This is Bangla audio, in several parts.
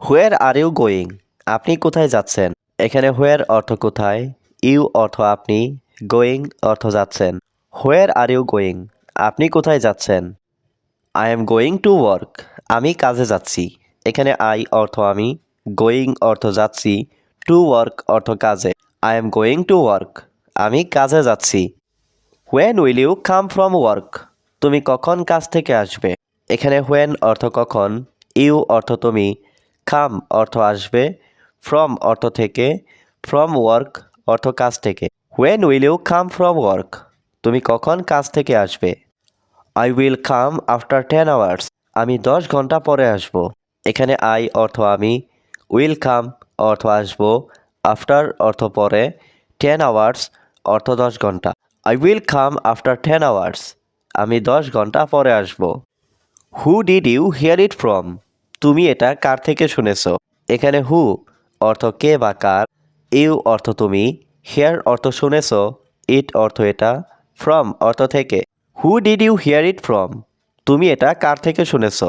হোয়ার আর ইউ গোয়িং আপনি কোথায় যাচ্ছেন? এখানে হোয়ার অর্থ কোথায়? ইউ অর্থ আপনি গোয়িং অর্থ যাচ্ছেন। হোয়ার আর ইউ গোয়িং আপনি কোথায় যাচ্ছেন? I am going to work আমি কাজে যাচ্ছি। এখানে আই অর্থ আমি গোয়িং অর্থ যাচ্ছি। টু ওয়ার্ক অর্থ কাজে। I am going to work আমি কাজে যাচ্ছি। When will you come from work তুমি কখন কাজ থেকে আসবে? এখানে হোয়েন অর্থ কখন? ইউ অর্থ তুমি। কাম অর্থ আসবে ফ্রম অর্থ থেকে ফ্রম ওয়ার্ক অর্থ কাজ থেকে। When will you come from work তুমি কখন কাজ থেকে আসবে? I will come after ten hours আমি দশ ঘণ্টা পরে আসব। এখানে আই অর্থ আমি উইল কাম অর্থ আসব আফটার অর্থ পরে টেন আওয়ার্স অর্থ দশ ঘণ্টা। I will come after ten hours আমি দশ ঘণ্টা পরে আসব। Who did you hear it from তুমি এটা কার থেকে শুনেছ? এখানে হু অর্থ কে বা কার? ইউ অর্থ তুমি, হেয়ার অর্থ শুনেছ, ইট অর্থ এটা, ফ্রম অর্থ থেকে। Who did you hear it from? তুমি এটা কার থেকে শুনেছ?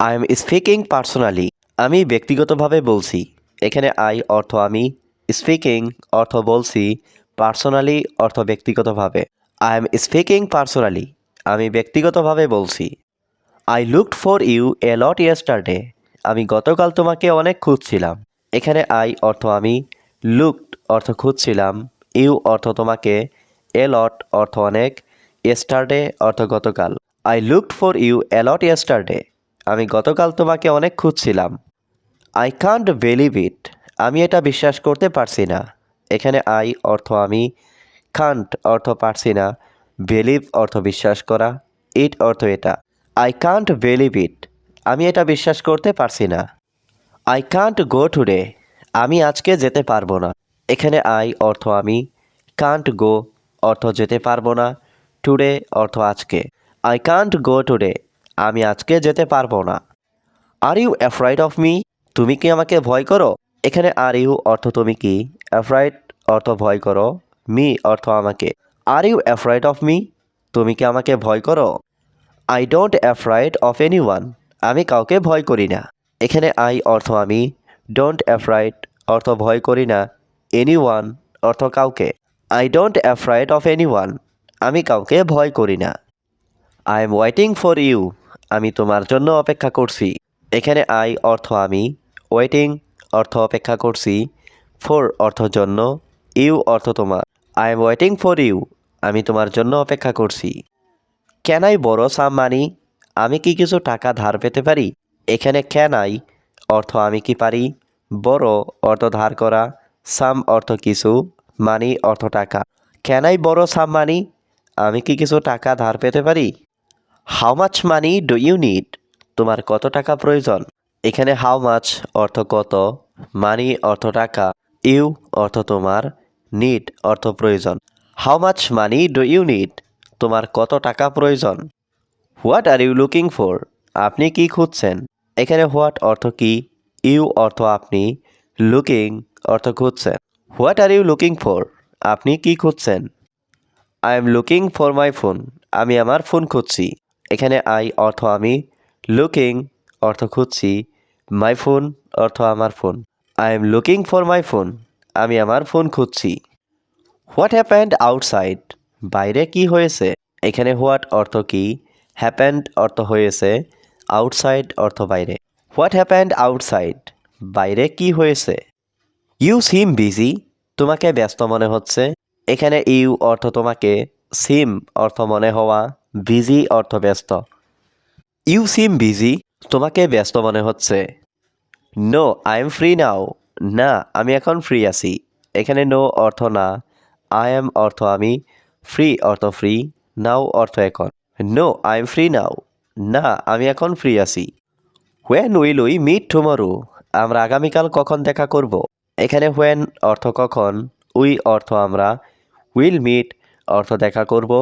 আই এম স্পিকিং পার্সোনালি, আমি ব্যক্তিগতভাবে বলছি। এখানে আই অর্থ আমি, স্পিকিং অর্থ বলছি, পার্সোনালি অর্থ ব্যক্তিগতভাবে। আই এম স্পিকিং পার্সোনালি, আমি ব্যক্তিগতভাবে বলছি। I looked for you a lot yesterday আমি গতকাল তোমাকে অনেক খুঁজছিলাম। এখানে আই অর্থ আমি লুকড অর্থ খুঁজছিলাম ইউ অর্থ তোমাকে এ লট অর্থ অনেক ইয়েস্টারডে অর্থ গতকাল। I looked for you a lot yesterday আমি গতকাল তোমাকে অনেক খুঁজছিলাম। আই কান্ট বিলিভ ইট আমি এটা বিশ্বাস করতে পারছি না। এখানে আই অর্থ আমি কান্ট অর্থ পারছি না। বিলিভ অর্থ বিশ্বাস করা ইট অর্থ এটা। আই কান্ট বিলিভ ইট আমি এটা বিশ্বাস করতে পারছি না। আই কান্ট গো টুডে আমি আজকে যেতে পারব না। এখানে আই অর্থ আমি। কান্ট গো অর্থ যেতে পারব না। টুডে অর্থ আজকে। আই কান্ট গো টুডে আমি আজকে যেতে পারব না। Are you afraid of me তুমি কি আমাকে ভয় করো? এখানে আর ইউ অর্থ তুমি কি? অ্যাফ্রাইড অর্থ ভয় করো। মি অর্থ আমাকে। Are you afraid of me তুমি কি আমাকে ভয় করো? I don't afraid of anyone আমি কাউকে ভয় করি না। এখানে আই অর্থ আমি। ডোন্ট অ্যাফ্রাইড অর্থ ভয় করি না। এনি ওয়ান অর্থ কাউকে। I don't afraid of anyone আমি কাউকে ভয় করি না। I am waiting for you আমি তোমার জন্য অপেক্ষা করছি। এখানে আই অর্থ আমি। ওয়েটিং অর্থ অপেক্ষা করছি। ফর অর্থ জন্য। ইউ অর্থ তোমার। I am waiting for you আমি তোমার জন্য অপেক্ষা করছি। ক্যান আই বড় সাম মানি? আমি কি কিছু টাকা ধার পেতে পারি? এখানে ক্যান আই অর্থ আমি কি পারি? বড় অর্থ ধার করা, সাম অর্থ কিছু, মানি অর্থ টাকা। ক্যান আই বড় সাম মানি? আমি কি কিছু টাকা ধার পেতে পারি? How much money do you need তোমার কত টাকা প্রয়োজন? এখানে হাউ মাছ অর্থ কত, মানি অর্থ টাকা, ইউ অর্থ তোমার নিড অর্থ প্রয়োজন। How much money do you need তোমার কত টাকা প্রয়োজন? What are you looking for আপনি কি খুঁজছেন? এখানে হোয়াট অর্থ কি? ইউ অর্থ আপনি লুকিং অর্থ খুঁজছেন। What are you looking for আপনি কি খুঁজছেন? I am looking for my phone আমি আমার ফোন খুঁজছি। এখানে আই অর্থ আমি লুকিং অর্থ খুঁজছি। মাই ফোন অর্থ আমার phone I am looking for my phone আমি আমার ফোন খুঁজছি। হোয়াট হ্যাপেন্ড আউটসাইড বাইরে কি হয়েছে? এখানে হোয়াট অর্থ কি? হ্যাপেন্ড অর্থ হয়েছে আউটসাইড অর্থ বাইরে। What happened outside? বাইরে কি হয়েছে? ইউ সিম বিজি, তোমাকে ব্যস্ত মনে হচ্ছে। এখানে ইউ অর্থ তোমাকে, সিম অর্থ মনে হওয়া, বিজি অর্থ ব্যস্ত। ইউ সিম বিজি, তোমাকে ব্যস্ত মনে হচ্ছে। No, I am free now. না, আমি এখন ফ্রি আছি। এখানে নো অর্থ না, আই এম অর্থ আমি। ফ্রি অর্থ ফ্রি নাও অর্থ এখন. No I am free now না, আমি এখন ফ্রি আছি। When will we meet tomorrow আমরা আগামীকাল কখন দেখা করব? এখানে হোয়েন অর্থ কখন? উই, অর্থ আমরা। উইল মিট অর্থ দেখা করব।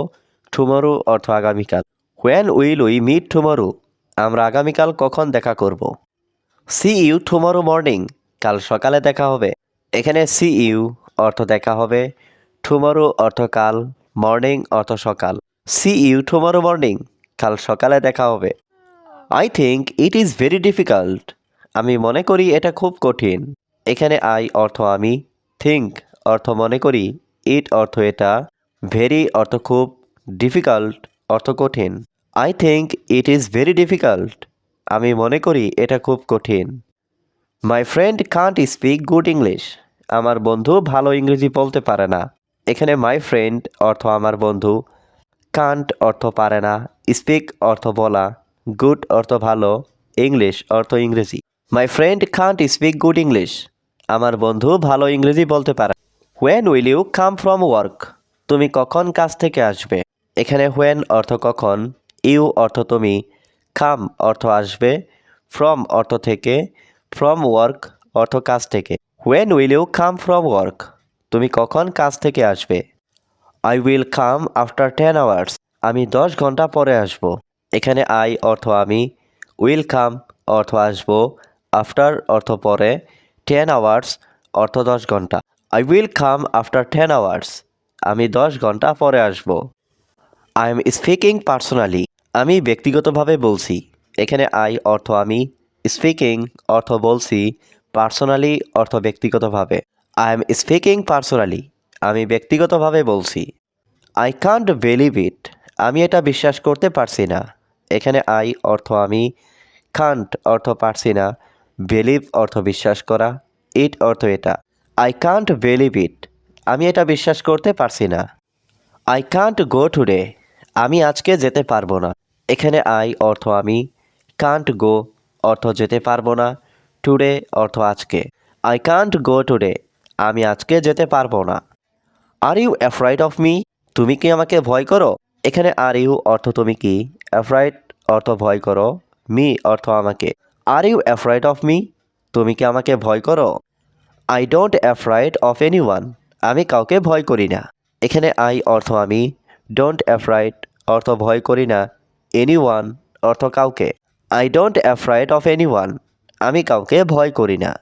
টুমরো অর্থ আগামীকাল। When will we meet tomorrow আমরা আগামীকাল কখন দেখা করব? সি ইউ টুমরো মর্নিং কাল সকালে দেখা হবে। এখানে সি ইউ অর্থ দেখা হবে। টুমরো অর্থ কাল। মর্নিং অর্থ সকাল। সি ইউ টুমরো মর্নিং কাল সকালে দেখা হবে। I think it is very difficult আমি মনে করি এটা খুব কঠিন। এখানে আই অর্থ আমি থিঙ্ক অর্থ মনে করি ইট অর্থ এটা ভেরি অর্থ খুব ডিফিকাল্ট অর্থ কঠিন। I think it is very difficult আমি মনে করি এটা খুব কঠিন। My friend can't speak good English আমার বন্ধু ভালো ইংরেজি বলতে পারে না। এখানে মাই ফ্রেন্ড অর্থ আমার বন্ধু কান্ট অর্থ পারে না স্পিক অর্থ বলা গুড অর্থ ভালো ইংলিশ অর্থ ইংরেজি। My friend can't speak good English আমার বন্ধু ভালো ইংরেজি বলতে পারে। When will you come from work তুমি কখন কাজ থেকে আসবে? এখানে হোয়েন অর্থ কখন ইউ অর্থ তুমি কাম অর্থ আসবে ফ্রম অর্থ থেকে ফ্রম ওয়ার্ক অর্থ কাজ থেকে। When will you come from work তুমি কখন কাজ থেকে আসবে? I will come after ten hours আমি দশ ঘণ্টা পরে আসব। এখানে আই অর্থ আমি উইল কাম অর্থ আসব আফটার অর্থ পরে টেন আওয়ার্স অর্থ দশ ঘণ্টা। I will come after ten hours আমি দশ ঘণ্টা পরে আসব। আই এম স্পিকিং পার্সোনালি আমি ব্যক্তিগতভাবে বলছি। এখানে আই অর্থ আমি স্পিকিং অর্থ বলছি পার্সোনালি অর্থ ব্যক্তিগতভাবে। আই এম স্পিকিং পার্সোনালি আমি ব্যক্তিগতভাবে বলছি। আই কান্ট বিলিভ ইট আমি এটা বিশ্বাস করতে পারছি না। এখানে আই অর্থ আমি। কান্ট অর্থ পারছি না। বিলিভ অর্থ বিশ্বাস করা। ইট অর্থ এটা। আই কান্ট বিলিভ ইট আমি এটা বিশ্বাস করতে পারছি না। আই কান্ট গো টুডে আমি আজকে যেতে পারব না। এখানে আই অর্থ আমি। কান্ট গো অর্থ যেতে পারব না। টুডে অর্থ আজকে। আই কান্ট গো টুডে আমি আজকে যেতে পারব না। Are you afraid of me তুমি কি আমাকে ভয় করো? এখানে আর ইউ অর্থ তুমি কি? অ্যাফ্রাইড অর্থ ভয় করো। মি অর্থ আমাকে। Are you afraid of me তুমি কি আমাকে ভয় করো? I don't afraid of anyone আমি কাউকে ভয় করি না। এখানে আই অর্থ আমি। ডোন্ট অ্যাফ্রাইড অর্থ ভয় করি না। এনি ওয়ান অর্থ কাউকে। I don't afraid of anyone আমি কাউকে ভয় করি না।